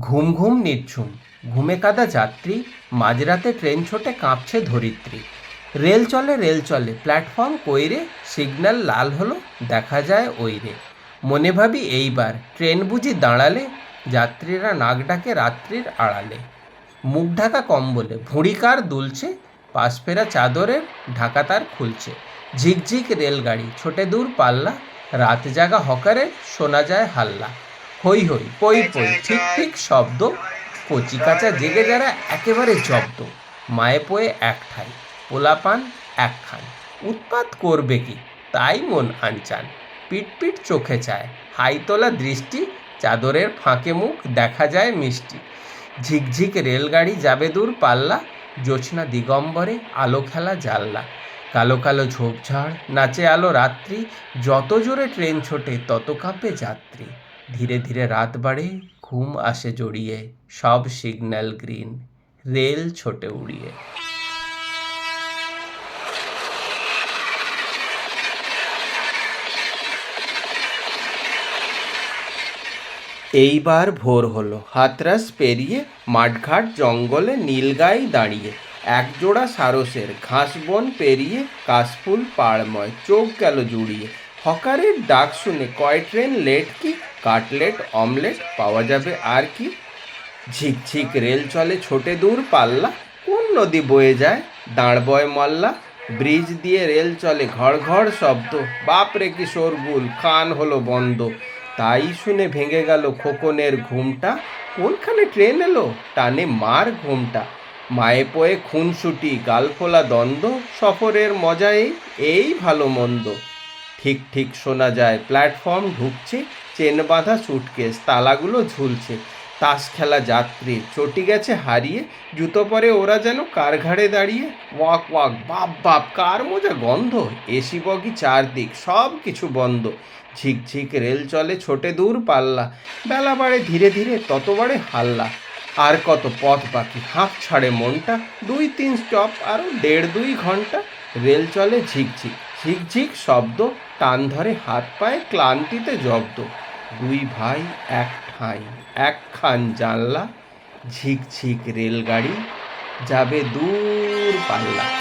ঘুম ঘুম নির্ঝুম ঘুমে কাদা যাত্রী, মাঝরাতে ট্রেন ছোটে কাঁপছে ধরিত্রী। রেল চলে রেল চলে, প্ল্যাটফর্ম কইরে সিগন্যাল লাল হলো, দেখা যায় ওইরে। মনে ভাবি এইবার, ট্রেন বুঝি দাঁড়ালে, যাত্রীরা নাক ডাকে রাত্রির আড়ালে। মুখ ঢাকা কম্বলে ভুঁড়িকার দুলছে, পাশ ফেরা চাদরের ঢাকা তার খুলছে। ঝিকঝিক রেলগাড়ি, ছোটে দূর পাল্লা, রাত জাগা হকারে, শোনা যায় হাল্লা। হই হই পই পই ঠিক ঠিক শব্দ। কচি কাঁচা জেগে যারা একেবারে জব্দ। মায়ে পোয়ে এক ঠাই পোলাপান একখান উৎপাত করবে কি? তাই মন আনচান। পিট পিট চোখে চায় হাই তোলা দৃষ্টি চাদরের ফাঁকে মুখ দেখা যায় মিষ্টি। ঝিকঝিক রেলগাড়ি যাবে দূর পাল্লা জোছনা দিগম্বরে আলো খেলা জানলা। কালো কালো ঝোপঝাড় নাচে আলো রাত্রি যত জোরে ট্রেন ছোটে তত কাঁপে যাত্রী। ধীরে ধীরে রাত বাড়ে, ঘুম আসে জড়িয়ে, সব সিগন্যাল গ্রিন, রেল ছোটে উড়িয়ে। এইবার ভোর হলো, হাতরাস পেরিয়ে মাঠঘাট জঙ্গলে নীলগাই দাঁড়িয়ে, একজোড়া সারসের ঘাস বন পেরিয়ে কাশফুল পাড়ময়, চোখ গেল জুড়িয়ে। হকারের ডাক শুনে কয় ট্রেন লেট কি? কাটলেট, অমলেট পাওয়া যাবে আর কি? ঝিকঝিক রেল চলে ছোটে দূর, পাল্লা কোন নদী বয়ে যায়? দাঁড়বয় মল্লা, ব্রিজ দিয়ে রেল চলে ঘড় ঘড় শব্দ। বাপরে কি শোরগুল কান হলো বন্ধ। তাই শুনে ভেঙে গেল খোকনের ঘুমটা। কোনখানে ট্রেন এলো? টানে মার ঘুমটা। মায়ে পোয়ে খুনসুটি গালফোলা দ্বন্দ্ব। সফরের মজা এই এই ভালো মন্দ। ঠিক ঠিক শোনা যায়, প্ল্যাটফর্ম ঢুকছে। চেন বাঁধা সুটকেস তালাগুলো ঝুলছে। তাস খেলা যাত্রী, চটি গেছে হারিয়ে, জুতো পরে ওরা যেন কার ঘাড়ে দাঁড়িয়ে, ওয়াক ওয়াক, বাপ বাপ, কার মোজা গন্ধ? এসি বগি চারদিক, সব কিছু বন্ধ। ঝিকঝিক রেল চলে ছোটে দূর পাল্লা। বেলা বাড়ে ধীরে ধীরে, তত বাড়ে হাল্লা। আর কত পথ বাকি হাঁপ ছাড়ে মনটা। দুই, তিন স্টপ আরও দেড়, দুই ঘণ্টা। রেল চলে ঝিকঝিক ঝিকঝিক শব্দ, টান ধরে হাত পায়ে ক্লান্তিতে জব্দ। দুই ভাই এক ঠাঁই। একখান জানলা ঝিকঝিক রেলগাড়ি যাবে দূর পাল্লা।